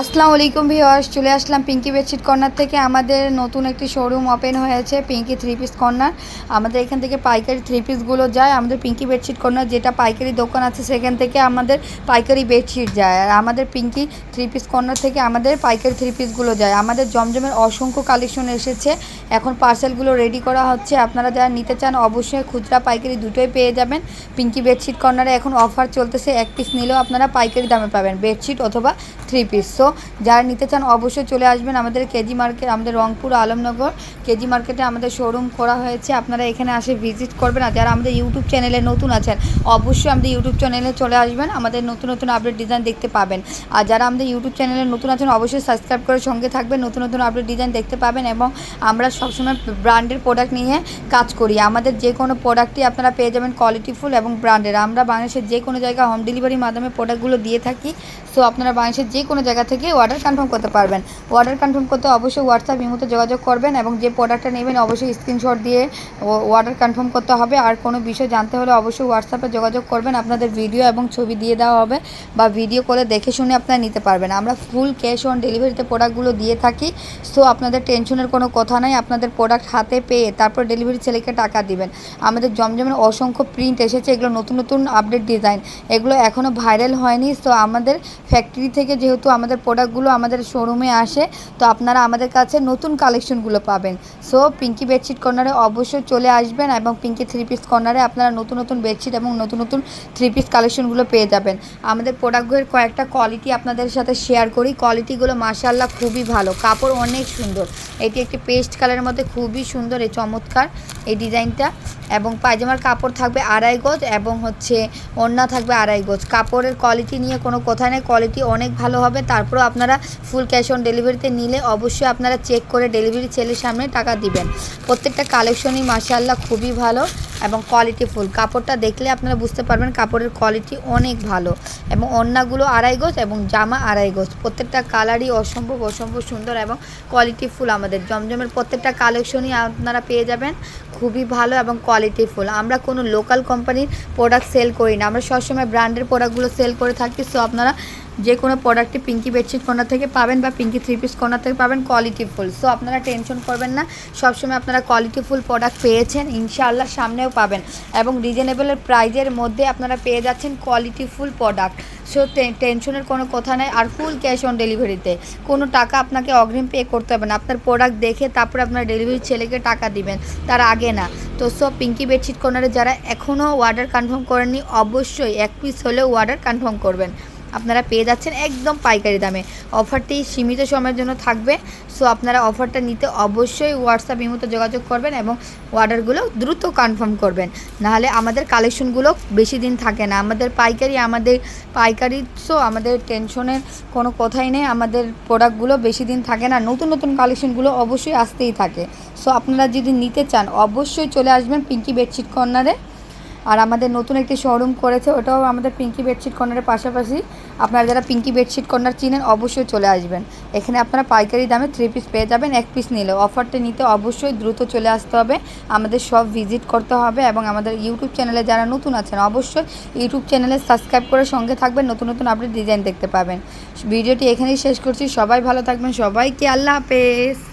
আসসালামু আলাইকুম ভিওয়ার্স চলে আসলাম পিঙ্কি বেডশিট কর্নার থেকে। আমাদের নতুন একটি শোরুম ওপেন হয়েছে পিঙ্কি থ্রি পিস কর্নার আমাদের এখান থেকে পাইকারি থ্রি পিসগুলো যায়। আমাদের পিঙ্কি বেডশিট কর্নার যেটা পাইকারি দোকান আছে, সেখান থেকে আমাদের পাইকারি বেডশিট যায়। আর আমাদের পিঙ্কি থ্রি পিস কর্নার থেকে আমাদের পাইকারি থ্রি পিসগুলো যায়। আমাদের জমজমের অসংখ্য কালেকশন এসেছে। এখন পার্সেলগুলো রেডি করা হচ্ছে। আপনারা যারা নিতে চান, অবশ্যই খুচরা পাইকারি দুটোই পেয়ে যাবেন। পিঙ্কি বেডশিট কর্নারে এখন অফার চলতেছে। এক পিস নিলেও আপনারা পাইকারি দামে পাবেন। বেডশিট অথবা থ্রি পিস সো যারা নিতে চান অবশ্যই চলে আসবেন আমাদের কেজি মার্কেট, আমাদের রংপুর, আলমনগর। কেজি মার্কেটে আমাদের শোরুম করা হয়েছে। আপনারা এখানে আসে ভিজিট করবেন। আর যারা আমাদের ইউটিউব চ্যানেলে নতুন আছেন, অবশ্যই আমাদের ইউটিউব চ্যানেলে চলে আসবেন। আমাদের নতুন নতুন আপডেট ডিজাইন দেখতে পাবেন। আর যারা আমাদের ইউটিউব চ্যানেলে নতুন আছেন, অবশ্যই সাবস্ক্রাইব করে সঙ্গে থাকবেন, নতুন নতুন আপডেট ডিজাইন দেখতে পাবেন এবং আমরা সবসময় ব্র্যান্ডের প্রোডাক্ট নিয়ে কাজ করি। আমাদের যে কোনো প্রোডাক্টই আপনারা পেয়ে যাবেন কোয়ালিটিফুল এবং ব্র্যান্ডের আমরা বাংলাদেশের যে কোনো জায়গায় হোম ডেলিভারির মাধ্যমে প্রোডাক্টগুলো দিয়ে থাকি। সো আপনারা বাংলাদেশের যে কোনো জায়গা থেকে অর্ডার কনফার্ম করতে পারবেন। অর্ডার কনফার্ম করতে অবশ্যই হোয়াটসঅ্যাপ ইমোতে যোগাযোগ করবেন এবং যে প্রোডাক্টটা নেবেন অবশ্যই স্ক্রিনশট দিয়ে অর্ডার কনফার্ম করতে হবে। আর কোনো বিষয় জানতে হলে অবশ্যই হোয়াটসঅ্যাপে যোগাযোগ করবেন। আপনাদের ভিডিও এবং ছবি দিয়ে দেওয়া হবে বা ভিডিও করে দেখে শুনে আপনারা নিতে পারবেন। আমরা ফুল ক্যাশ অন ডেলিভারিতে প্রোডাক্টগুলো দিয়ে থাকি। সো আপনাদের টেনশনের কোনো কথা নাই। আপনাদের প্রোডাক্ট হাতে পেয়ে তারপর ডেলিভারি ছেলেকে টাকা দিবেন। আমাদের জমজমের অসংখ্য প্রিন্ট এসেছে। এগুলো নতুন নতুন আপডেট ডিজাইন এগুলো এখনও ভাইরাল হয়নি। সো আমাদের ফ্যাক্টরি থেকে যেহেতু আমাদের প্রোডাক্টগুলো আমাদের শোরুমে আসে, তো আপনারা আমাদের কাছে নতুন কালেকশনগুলো পাবেন। সো পিঙ্কি বেডশিট কর্নারে অবশ্যই চলে আসবেন এবং পিঙ্কি থ্রি পিস কর্নারে আপনারা নতুন নতুন বেডশিট এবং নতুন নতুন থ্রি পিস কালেকশনগুলো পেয়ে যাবেন। আমাদের প্রোডাক্টগুলোর কয়েকটা কোয়ালিটি আপনাদের সাথে শেয়ার করি। কোয়ালিটিগুলো মাশাল্লাহ খুবই ভালো, কাপড় অনেক সুন্দর। এটি একটি পেস্ট কালারের মধ্যে খুবই সুন্দর, এই চমৎকার এই ডিজাইনটা। এবং পায়জামার কাপড় থাকবে আড়াই গজ এবং হচ্ছে ওড়না থাকবে আড়াই গজ। কাপড়ের কোয়ালিটি নিয়ে কোনো কথা নেই কোয়ালিটি অনেক ভালো হবে তারপরেও আপনারা ফুল ক্যাশ অন ডেলিভারিতে নিলে অবশ্যই আপনারা চেক করে ডেলিভারি ছেলের সামনে টাকা দিবেন। প্রত্যেকটা কালেকশনই মাশাল্লাহ খুবই ভালো এবং কোয়ালিটি ফুল কাপড়টা দেখলে আপনারা বুঝতে পারবেন কাপড়ের কোয়ালিটি অনেক ভালো এবং ওড়নাগুলো আড়াই গজ এবং জামা আড়াই গজ। প্রত্যেকটা কালারই অসম্ভব অসম্ভব সুন্দর এবং কোয়ালিটি ফুল আমাদের। জমজমের প্রত্যেকটা কালেকশনই আপনারা পেয়ে যাবেন। খুবই ভালো এবং কোয়ালিটি ফুল আমরা কোনো লোকাল কোম্পানির প্রোডাক্ট সেল করি না। আমরা সবসময় ব্র্যান্ডের প্রোডাক্টগুলো সেল করে থাকি। সো আপনারা যে কোনো প্রোডাক্টই পিঙ্কি বেডশিট কর্নার থেকে পাবেন বা পিঙ্কি থ্রি পিস কর্নার থেকে পাবেন কোয়ালিটি ফুল সো আপনারা টেনশন করবেন না। সবসময় আপনারা কোয়ালিটি ফুল প্রোডাক্ট পেয়েছেন, ইনশাআল্লাহ সামনেও পাবেন। এবং রিজনেবলের প্রাইজের মধ্যে আপনারা পেয়ে যাচ্ছেন কোয়ালিটি ফুল প্রোডাক্ট সো টেনশনের কোনো কথা নেই। আর ফুল ক্যাশ অন ডেলিভারিতে কোনো টাকা আপনাকে অগ্রিম পে করতে হবে না। আপনার প্রোডাক্ট দেখে তারপরে আপনার ডেলিভারি ছেলেকে টাকা দিবেন। তার আগে না। তো সব পিঙ্কি বেডশিট কর্নারে যারা এখনও অর্ডার কনফার্ম করেননি, অবশ্যই এক পিস হলেও অর্ডার কনফার্ম করবেন। আপনারা পেয়ে যাচ্ছেন একদম পাইকারি দামে। অফারটি সীমিত সময়ের জন্য থাকবে। সো আপনারা অফারটা নিতে অবশ্যই হোয়াটসঅ্যাপ ইমোতে যোগাযোগ করবেন এবং অর্ডারগুলো দ্রুত কনফার্ম করবেন। নাহলে আমাদের কালেকশনগুলো বেশি দিন থাকে না। আমাদের পাইকারি আমাদের পাইকারি, সো আমাদের টেনশনের কোনো কথাই নেই। আমাদের প্রোডাক্টগুলো বেশি দিন থাকে না। নতুন নতুন কালেকশনগুলো অবশ্যই আসতেই থাকে। সো আপনারা যদি নিতে চান, অবশ্যই চলে আসবেন পিঙ্কি বেডশিট কর্নারে। আর আমাদের নতুন একটি শোরুম করেছে, ওটাও আমাদের পিঙ্কি বেডশিট কর্নারের পাশাপাশি। আপনারা যারা পিঙ্কি বেডশিট কর্নার চিনেন, অবশ্যই চলে আসবেন। এখানে আপনারা পাইকারি দামে থ্রি পিস পেয়ে যাবেন, এক পিস নিলে অফারটা নিতে অবশ্যই দ্রুত চলে আসতে হবে। আমাদের সব ভিজিট করতে হবে এবং আমাদের ইউটিউব চ্যানেলে যারা নতুন আছেন, অবশ্যই ইউটিউব চ্যানেলে সাবস্ক্রাইব করে সঙ্গে থাকবেন, নতুন নতুন আপনি ডিজাইন দেখতে পাবেন। ভিডিওটি এখানেই শেষ করছি। সবাই ভালো থাকবেন। সবাইকে আল্লাহ হাফেজ।